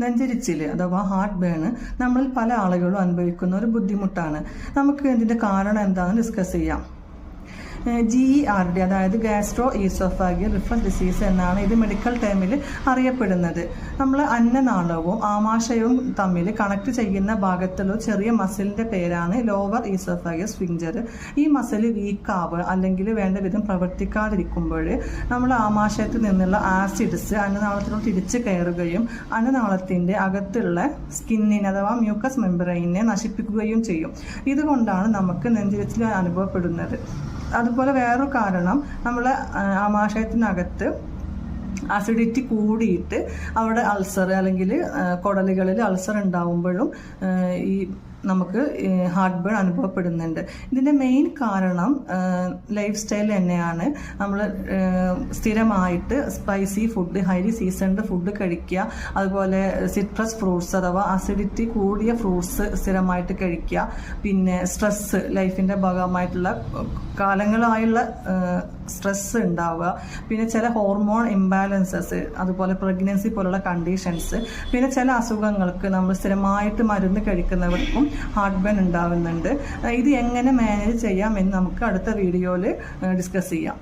നെഞ്ചരിച്ചിൽ അഥവാ heart burn നമ്മളിൽ പല ആളുകളും അനുഭവിക്കുന്ന ഒരു ബുദ്ധിമുട്ടാണ്. നമുക്ക് ഇതിന്റെ കാരണം എന്താണെന്ന് ഡിസ്കസ് ചെയ്യാം. ജി ഇ ആർ ഡി അതായത് ഗാസ്ട്രോ ഈസോഫാഗിയൽ റിഫ്ലക്സ് ഡിസീസ് എന്നാണ് ഇത് മെഡിക്കൽ ടേമിൽ അറിയപ്പെടുന്നത്. നമ്മൾ അന്നനാളവും ആമാശയവും തമ്മിൽ കണക്ട് ചെയ്യുന്ന ഭാഗത്തുള്ള ചെറിയ മസിലിന്റെ പേരാണ് ലോവർ ഈസോഫാഗിയൽ സ്വിഞ്ചർ ഈ മസിൽ വീക്കാവ് അല്ലെങ്കിൽ വേണ്ട വിധം പ്രവർത്തിക്കാതിരിക്കുമ്പോൾ നമ്മൾ ആമാശയത്തിൽ നിന്നുള്ള ആസിഡ്സ് അന്നനാളത്തിലോട്ട് തിരിച്ചു കയറുകയും അന്നനാളത്തിന്റെ അകത്തുള്ള സ്കിന്നിനെ അഥവാ മ്യൂക്കസ് മെമ്പറൈനെ നശിപ്പിക്കുകയും ചെയ്യും. ഇതുകൊണ്ടാണ് നമുക്ക് നെഞ്ചിരിച്ചിൽ അനുഭവപ്പെടുന്നത്. അതുപോലെ വേറൊരു കാരണം നമ്മൾ ആമാശയത്തിനകത്ത് അസിഡിറ്റി കൂടിയിട്ട് അവിടെ അൾസർ അല്ലെങ്കിൽ കുടലുകളിൽ അൾസർ ഉണ്ടാവുമ്പോഴും ഈ നമുക്ക് ഹാർട്ട് ബേൺ അനുഭവപ്പെടുന്നുണ്ട്. ഇതിന്റെ മെയിൻ കാരണം ലൈഫ് സ്റ്റൈൽ തന്നെയാണ്. നമ്മൾ സ്ഥിരമായിട്ട് spicy food highly seasoned food കഴിക്കുക. അതുപോലെ സിട്രസ് ഫ്രൂട്ട്സ് അഥവാ അസിഡിറ്റി കൂടിയ ഫ്രൂട്ട്സ് സ്ഥിരമായിട്ട് കഴിക്കുക. പിന്നെ സ്ട്രെസ്സ് ലൈഫിന്റെ ഭാഗമായിട്ടുള്ള കാലങ്ങളായുള്ള സ്ട്രെസ്സ് ഉണ്ടാവുക. പിന്നെ ചില ഹോർമോൺ ഇംബാലൻസസ് അതുപോലെ പ്രഗ്നൻസി പോലുള്ള കണ്ടീഷൻസ് പിന്നെ ചില അസുഖങ്ങൾക്ക് നമ്മൾ സ്ഥിരമായിട്ട് മരുന്ന് കഴിക്കുന്നവർക്കും ഹാർട്ട് ബേൺ ഉണ്ടാവുന്നുണ്ട് ഇത് എങ്ങനെ മാനേജ് ചെയ്യാം എന്ന് നമുക്ക് അടുത്ത വീഡിയോയിൽ ഡിസ്കസ് ചെയ്യാം.